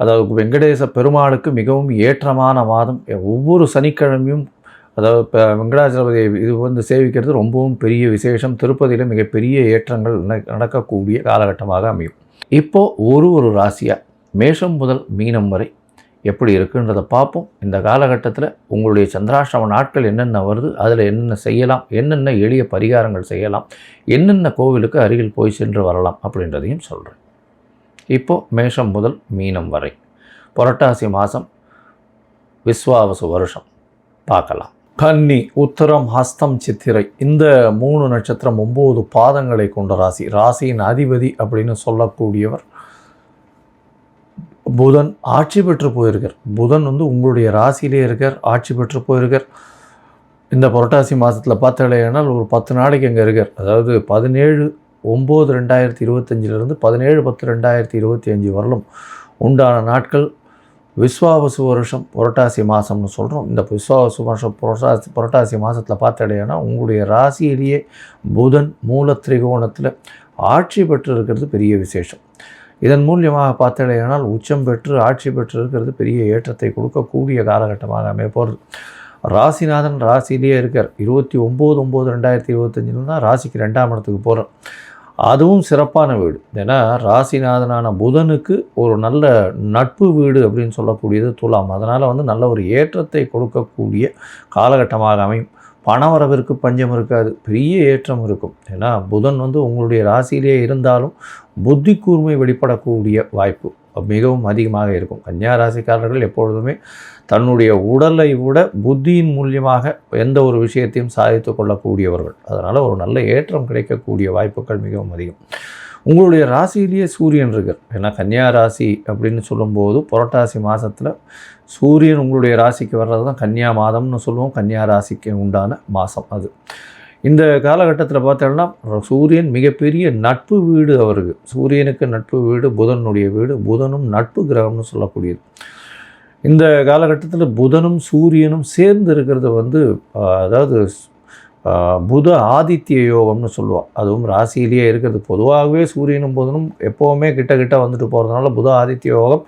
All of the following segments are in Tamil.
அதாவது வெங்கடேச பெருமாளுக்கு மிகவும் ஏற்றமான மாதம் ஒவ்வொரு சனிக்கிழமையும் அதாவது இப்போ வெங்கடாச்சலபதியை இது வந்து சேவிக்கிறது ரொம்பவும் பெரிய விசேஷம். திருப்பதியில் மிகப்பெரிய ஏற்றங்கள் நடக்கக்கூடிய காலகட்டமாக அமையும். இப்போது ஒரு ஒரு ராசியாக மேஷம் முதல் மீனம் வரை எப்படி இருக்குன்றதை பார்ப்போம். இந்த காலகட்டத்தில் உங்களுடைய சந்திராஷ்டம நாட்கள் என்னென்ன வருது அதில் என்னென்ன செய்யலாம் என்னென்ன எளிய பரிகாரங்கள் செய்யலாம் என்னென்ன கோவிலுக்கு அருகில் போய் சென்று வரலாம் அப்படின்றதையும் சொல்கிறேன் இப்போது மேஷம் முதல் மீனம் வரை. புரட்டாசி மாதம் விஸ்வாவசு வருஷம். பார்க்கலாம். கன்னி உத்தரம் ஹஸ்தம் சித்திரை இந்த மூணு நட்சத்திரம் ஒம்பது பாதங்களை கொண்ட ராசி. ராசியின் அதிபதி அப்படின்னு சொல்லக்கூடியவர் புதன் ஆட்சி பெற்று போயிருக்கார். புதன் வந்து உங்களுடைய ராசியிலே இருக்கார் ஆட்சி பெற்று போயிருக்கார். இந்த புரட்டாசி மாதத்தில் பார்த்தாலேனால் ஒரு பத்து நாளைக்கு அங்கே இருக்கார். அதாவது பதினேழு ஒம்பது ரெண்டாயிரத்தி இருபத்தஞ்சிலிருந்து பதினேழு பத்து ரெண்டாயிரத்தி இருபத்தி அஞ்சு வரலும் உண்டான நாட்கள் விஸ்வாவசு வருஷம் புரட்டாசி மாதம்னு சொல்கிறோம் இந்த விஸ்வாவசு வருஷம் புரட்டாசி புரட்டாசி மாதத்தில் பார்த்தடையானா உங்களுடைய ராசியிலேயே புதன் மூல திரிகோணத்தில் ஆட்சி பெற்று இருக்கிறது பெரிய விசேஷம். இதன் மூலியமாக பார்த்தடையானால் உச்சம் பெற்று ஆட்சி பெற்று இருக்கிறது பெரிய ஏற்றத்தை கொடுக்கக்கூடிய காலகட்டமாக அமைய போகிறது ராசிநாதன் ராசியிலேயே இருக்கார். இருபத்தி ஒம்பது ஒம்பது ரெண்டாயிரத்தி இருபத்தஞ்சில் தான் ராசிக்கு ரெண்டாம் இடத்துக்கு போகிறோம் அதுவும் சிறப்பான வீடு. ஏன்னா ராசிநாதனான புதனுக்கு ஒரு நல்ல நட்பு வீடு அப்படின்னு சொல்லக்கூடியது துலாம். அதனால் வந்து நல்ல ஒரு ஏற்றத்தை கொடுக்கக்கூடிய காலகட்டமாக அமையும். பணவரவிற்கு பஞ்சம் இருக்காது பெரிய ஏற்றம் இருக்கும். ஏன்னா புதன் வந்து உங்களுடைய ராசியிலே இருந்தாலும் புத்தி கூர்மை வெளிப்படக்கூடிய வாய்ப்பு மிகவும் அதிகமாக இருக்கும். கன்னியா ராசிக்காரர்கள் எப்பொழுதுமே தன்னுடைய உடலை விட புத்தியின் மூலியமாக எந்த ஒரு விஷயத்தையும் சாதித்து கொள்ளக்கூடியவர்கள். அதனால் ஒரு நல்ல ஏற்றம் கிடைக்கக்கூடிய வாய்ப்புகள் மிகவும் அதிகம். உங்களுடைய ராசியிலேயே சூரியன் இருக்கார் ஏன்னா கன்னியா ராசி அப்படின்னு சொல்லும்போது புரட்டாசி மாதத்தில் சூரியன் உங்களுடைய ராசிக்கு வர்றது தான் கன்னியா மாதம்னு சொல்லுவோம். கன்னியா ராசிக்கு உண்டான மாதம் அது. இந்த காலகட்டத்தில் பார்த்தோம்னா சூரியன் மிகப்பெரிய நட்பு வீடு அவருக்கு. சூரியனுக்கு நட்பு வீடு புதனுடைய வீடு புதனும் நட்பு கிரகம்னு சொல்லக்கூடியது. இந்த காலகட்டத்தில் புதனும் சூரியனும் சேர்ந்து இருக்கிறது வந்து அதாவது புத ஆதித்ய யோகம்னு சொல்லுவாள் அதுவும் ராசியிலேயே இருக்கிறது. பொதுவாகவே சூரியனும் புதனும் எப்போவுமே கிட்ட கிட்ட வந்துட்டு போகிறதுனால புத ஆதித்ய யோகம்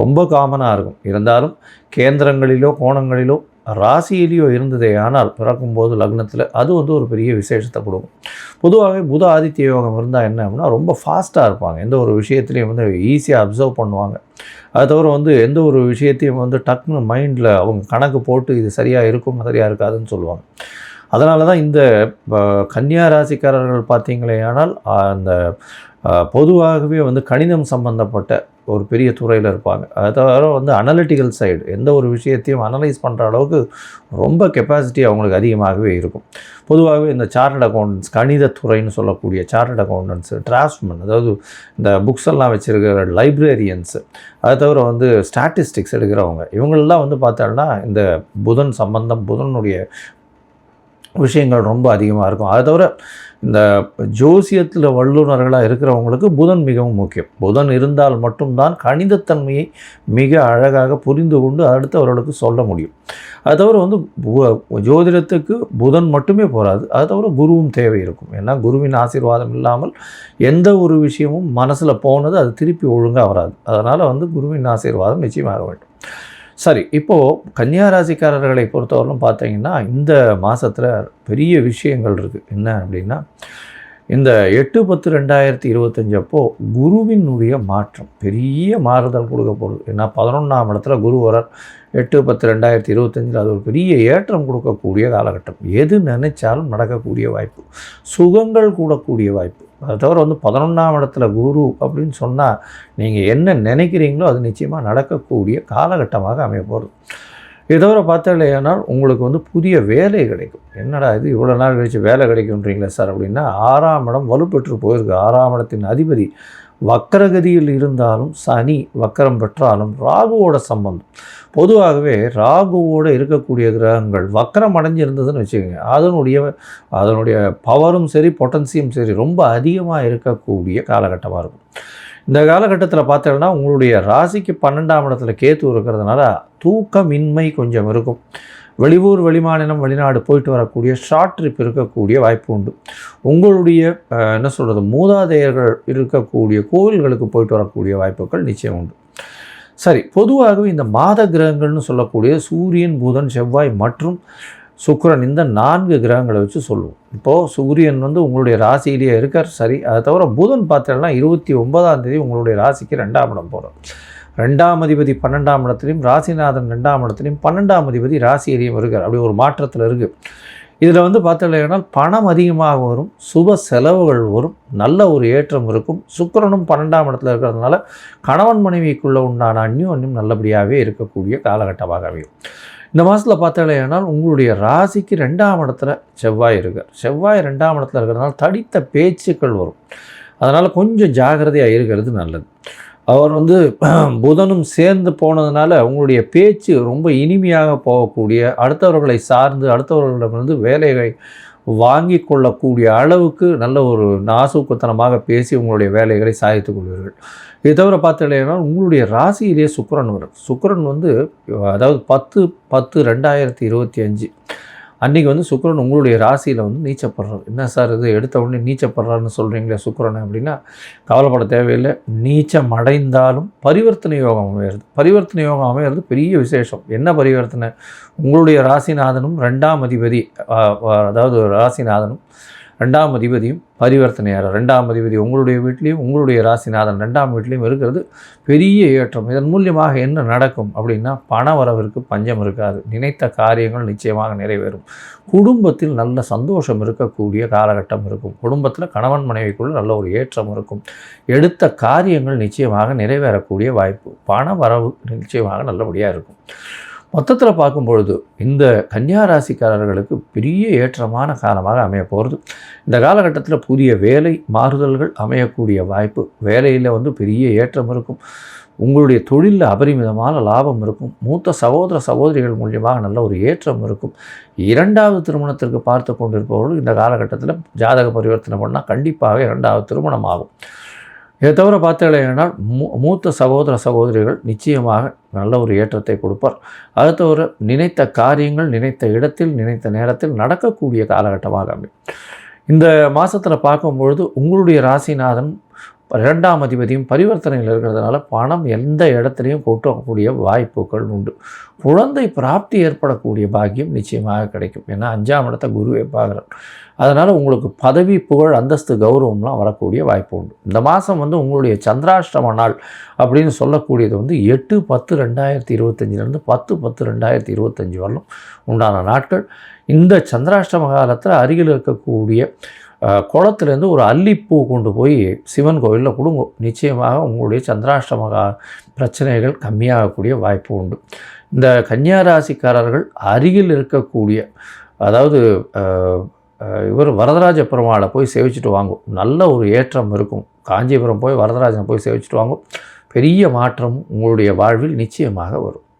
ரொம்ப காமனாக இருக்கும். இருந்தாலும் கேந்திரங்களிலோ கோணங்களிலோ ராசியிலேயோ இருந்ததே. ஆனால் பிறக்கும்போது லக்னத்தில் அது வந்து ஒரு பெரிய விசேஷத்தை கொடுக்கும். பொதுவாகவே புத ஆதித்ய யோகம் இருந்தால் என்ன அப்படின்னா ரொம்ப ஃபாஸ்ட்டாக இருப்பாங்க. எந்த ஒரு விஷயத்துலையும் வந்து ஈஸியாக அப்சர்வ் பண்ணுவாங்க. அது தவிர வந்து எந்த ஒரு விஷயத்தையும் வந்து டக்குன்னு மைண்டில் அவங்க கணக்கு போட்டு இது சரியாக இருக்கும் சரியாக இருக்காதுன்னு சொல்லுவாங்க. அதனால தான் இந்த கன்னியா ராசிக்காரர்கள் பார்த்தீங்களே ஆனால் அந்த பொதுவாகவே வந்து கணிதம் சம்பந்தப்பட்ட ஒரு பெரிய துறையில் இருப்பாங்க. அது தவிர வந்து அனலிட்டிக்கல் சைடு எந்த ஒரு விஷயத்தையும் அனலைஸ் பண்ணுற அளவுக்கு ரொம்ப கெப்பாசிட்டி அவங்களுக்கு அதிகமாகவே இருக்கும். பொதுவாகவே இந்த சார்ட்டட் அக்கௌண்டன்ஸ் கணித துறைன்னு சொல்லக்கூடிய சார்ட்டட் அக்கௌண்டன்ஸ் டிராஃப்ட்மென் அதாவது இந்த புக்ஸ் எல்லாம் வச்சுருக்கிற லைப்ரரியன்ஸு அது தவிர வந்து ஸ்டாட்டிஸ்டிக்ஸ் எடுக்கிறவங்க இவங்களெல்லாம் வந்து பார்த்தோன்னா இந்த புதன் சம்பந்தம் புதனுடைய விஷயங்கள் ரொம்ப அதிகமாக இருக்கும். அதை தவிர இந்த ஜோசியத்தில் வல்லுநர்களாக இருக்கிறவங்களுக்கு புதன் மிகவும் முக்கியம். புதன் இருந்தால் மட்டும்தான் கணிதத்தன்மையை மிக அழகாக புரிந்து கொண்டு அடுத்தவர்களுக்கு சொல்ல முடியும். அது தவிர வந்து பு- ஜோதிடத்துக்கு புதன் மட்டுமே போகாது அது தவிர குருவும் தேவை இருக்கும் ஏன்னா குருவின் ஆசீர்வாதம் இல்லாமல் எந்த ஒரு விஷயமும் மனசில் போனது அது திருப்பி ஒழுங்காக வராது. அதனால் வந்து குருவின் ஆசீர்வாதம் நிச்சயமாக வேண்டும். சரி இப்போது கன்னியா ராசிக்காரர்களை பொறுத்தவரையிலும் பார்த்தீங்கன்னா இந்த மாதத்தில் பெரிய விஷயங்கள் இருக்குது என்ன அப்படின்னா இந்த எட்டு பத்து ரெண்டாயிரத்தி இருபத்தஞ்சப்போ குருவினுடைய மாற்றம் பெரிய மாறுதல் கொடுக்க போகுது. ஏன்னா பதினொன்றாம் இடத்துல குரு வரார் எட்டு பத்து ரெண்டாயிரத்தி இருபத்தஞ்சில் அது ஒரு பெரிய ஏற்றம் கொடுக்கக்கூடிய காலகட்டம். எது நினைச்சாலும் நடக்கக்கூடிய வாய்ப்பு. சுகங்கள் கூடக்கூடிய வாய்ப்பு. அது தவிர வந்து பதினொன்றாம் இடத்துல குரு அப்படின்னு சொன்னால் நீங்கள் என்ன நினைக்கிறீங்களோ அது நிச்சயமாக நடக்கக்கூடிய காலகட்டமாக அமைய போகிறது இது தவிர பார்த்தாலேயானால் உங்களுக்கு வந்து புதிய வேலை கிடைக்கும். என்னடா இது இவ்வளோ நாள் கழிச்சு வேலை கிடைக்குன்றீங்களா சார் அப்படின்னா ஆறாம் இடம் வலுப்பெற்று போயிருக்கு. ஆறாம் இடத்தின் அதிபதி வக்கரகதியில் இருந்தாலும் சனி வக்கரம் பெற்றாலும் ராகுவோட சம்பந்தம். பொதுவாகவே ராகுவோடு இருக்கக்கூடிய கிரகங்கள் வக்கரம் அடைஞ்சிருந்ததுன்னு வச்சுக்கோங்க. அதனுடைய அதனுடைய பவரும் சரி பொட்டன்சியும் சரி ரொம்ப அதிகமாக இருக்கக்கூடிய காலகட்டமாக இருக்கும். இந்த காலகட்டத்தில் பார்த்தீங்கன்னா உங்களுடைய ராசிக்கு பன்னெண்டாம் இடத்துல கேத்து இருக்கிறதுனால தூக்கமின்மை கொஞ்சம் இருக்கும். வெளியூர் வெளிமாநிலம் வெளிநாடு போயிட்டு வரக்கூடிய ஷார்ட் ட்ரிப் இருக்கக்கூடிய வாய்ப்பு உண்டு. உங்களுடைய என்ன சொல்கிறது மூதாதையர்கள் இருக்கக்கூடிய கோவில்களுக்கு போயிட்டு வரக்கூடிய வாய்ப்புகள் நிச்சயம் உண்டு. சரி பொதுவாகவே இந்த மாத கிரகங்கள்னு சொல்லக்கூடிய சூரியன் புதன் செவ்வாய் மற்றும் சுக்கரன் இந்த நான்கு கிரகங்களை வச்சு சொல்லுவோம். இப்போது சூரியன் வந்து உங்களுடைய ராசியிலேயே இருக்கார். சரி அதை தவிர புதன் பார்த்தீங்கன்னா இருபத்தி ஒன்பதாம் தேதி உங்களுடைய ராசிக்கு ரெண்டாம் இடம் போகிறோம் ரெண்டாம் அதிபதி பன்னெண்டாம் இடத்துலையும் ராசிநாதன் ரெண்டாம் இடத்துலையும் பன்னெண்டாம் அதிபதி ராசியிலையும் இருக்கார் அப்படி ஒரு மாற்றத்தில் இருக்குது இதில் வந்து பார்த்தீங்கன்னா பணம் அதிகமாக வரும் சுப செலவுகள் வரும் நல்ல ஒரு ஏற்றம் இருக்கும். சுக்கரனும் பன்னெண்டாம் இடத்துல இருக்கிறதுனால கணவன் மனைவிக்குள்ளே உண்டான அந்யோன்யம் நல்லபடியாகவே இருக்கக்கூடிய காலகட்டமாக அமையும். இந்த மாதத்தில் பார்த்தீங்கன்னா உங்களுடைய ராசிக்கு ரெண்டாம் இடத்துல செவ்வாய் இருக்கார். செவ்வாய் ரெண்டாம் இடத்துல இருக்கிறதுனால தடித்த பேச்சுக்கள் வரும். அதனால் கொஞ்சம் ஜாகிரதையாக இருக்கிறது நல்லது. அவர் வந்து புதனும் சேர்ந்து போனதுனால உங்களுடைய பேச்சு ரொம்ப இனிமையாக போகக்கூடிய அடுத்தவர்களை சார்ந்து அடுத்தவர்களிடமிருந்து வேலைகளை வாங்கி கொள்ளக்கூடிய அளவுக்கு நல்ல ஒரு நாசுக்குத்தனமாக பேசி உங்களுடைய வேலைகளை சாதித்துக் கொள்வீர்கள். இதை தவிர பார்த்தீங்கன்னா உங்களுடைய ராசியிலேயே சுக்கரன் வரும். சுக்கரன் வந்து அதாவது பத்து பத்து ரெண்டாயிரத்தி இருபத்தி அஞ்சு. அன்றைக்கி வந்து சுக்கரன் உங்களுடைய ராசியில் வந்து நீச்சப்படுறார். என்ன சார் இது? எடுத்த உடனே நீச்சப்படுறாருன்னு சொல்கிறீங்களே சுக்கரன் அப்படின்னா கவலைப்பட தேவையில்லை. நீச்சம் அடைந்தாலும் பரிவர்த்தனை யோகம் அமையிறது. பரிவர்த்தனை யோகம் அமையிறது பெரிய விசேஷம். என்ன பரிவர்த்தனை? உங்களுடைய ராசிநாதனும் ரெண்டாம் அதிபதி அதாவது ராசிநாதனும் ரெண்டாம் அதிபதியும் பரிவர்த்தனையாளர். ரெண்டாம் அதிபதி உங்களுடைய வீட்லேயும் உங்களுடைய ராசிநாதன் ரெண்டாம் வீட்லேயும் இருக்கிறது. பெரிய ஏற்றம். இதன் மூலியமாக என்ன நடக்கும் அப்படின்னா பண வரவிற்கு பஞ்சம் இருக்காது. நினைத்த காரியங்கள் நிச்சயமாக நிறைவேறும். குடும்பத்தில் நல்ல சந்தோஷம் இருக்கக்கூடிய காலகட்டம் இருக்கும். குடும்பத்தில் கணவன் மனைவிக்குள்ள நல்ல ஒரு ஏற்றம் இருக்கும். எடுத்த காரியங்கள் நிச்சயமாக நிறைவேறக்கூடிய வாய்ப்பு. பண வரவு நிச்சயமாக நல்லபடியாக இருக்கும். மொத்தத்தில் பார்க்கும்பொழுது இந்த கன்னியா ராசிக்காரர்களுக்கு பெரிய ஏற்றமான காலமாக அமைய போகிறது இந்த காலகட்டத்தில் புதிய வேலை மாறுதல்கள் அமையக்கூடிய வாய்ப்பு வேலையில் வந்து பெரிய ஏற்றம் இருக்கும். உங்களுடைய தொழிலில் அபரிமிதமான லாபம் இருக்கும். மூத்த சகோதர சகோதரிகள் மூலியமாக நல்ல ஒரு ஏற்றம் இருக்கும். இரண்டாவது திருமணத்திற்கு பார்த்து கொண்டிருப்பவர்கள் இந்த காலகட்டத்தில் ஜாதக பரிவர்த்தனை பண்ணால் கண்டிப்பாக இரண்டாவது திருமணம் ஆகும். இதை தவிர பார்த்தீங்கன்னா மூ மூத்த சகோதர சகோதரிகள் நிச்சயமாக நல்ல ஒரு ஏற்றத்தை கொடுப்பார். அதை தவிர நினைத்த காரியங்கள் நினைத்த இடத்தில் நினைத்த நேரத்தில் நடக்கக்கூடிய காலகட்டமாக அமையும். இந்த மாதத்தில் பார்க்கும்பொழுது உங்களுடைய ராசிநாதன் இரண்டாம் அதிபதியும் பரிவர்த்தனையில் இருக்கிறதுனால பணம் எந்த இடத்துலையும் கொட்டக்கூடிய வாய்ப்புகள் உண்டு. குழந்தை பிராப்தி ஏற்படக்கூடிய பாக்கியம் நிச்சயமாக கிடைக்கும். ஏன்னா அஞ்சாம் இடத்த குருவை பார்க்குறார் அதனால் உங்களுக்கு பதவி புகழ் அந்தஸ்து கௌரவம்லாம் வரக்கூடிய வாய்ப்பு உண்டு. இந்த மாதம் வந்து உங்களுடைய சந்திராஷ்டம நாள் அப்படின்னு சொல்லக்கூடியது வந்து எட்டு பத்து ரெண்டாயிரத்தி இருபத்தஞ்சிலேருந்து பத்து பத்து ரெண்டாயிரத்தி இருபத்தஞ்சி வரலும் உண்டான நாட்கள். இந்த சந்திராஷ்டம காலத்தில் அருகில் இருக்கக்கூடிய குளத்துலேருந்து ஒரு அல்லிப்பூ கொண்டு போய் சிவன் கோவிலில் கொடுங்க. நிச்சயமாக உங்களுடைய சந்திராஷ்டம பிரச்சனைகள் கம்மியாகக்கூடிய வாய்ப்பு உண்டு. இந்த கன்னியாராசிக்காரர்கள் அருகில் இருக்கக்கூடிய அதாவது இவர் வரதராஜ பெருமாளை போய் சேவிச்சுட்டு வாங்கும். நல்ல ஒரு ஏற்றம் இருக்கும். காஞ்சிபுரம் போய் வரதராஜனை போய் சேவிச்சுட்டு வாங்கும். பெரிய மாற்றம் உங்களுடைய வாழ்வில் நிச்சயமாக வரும்.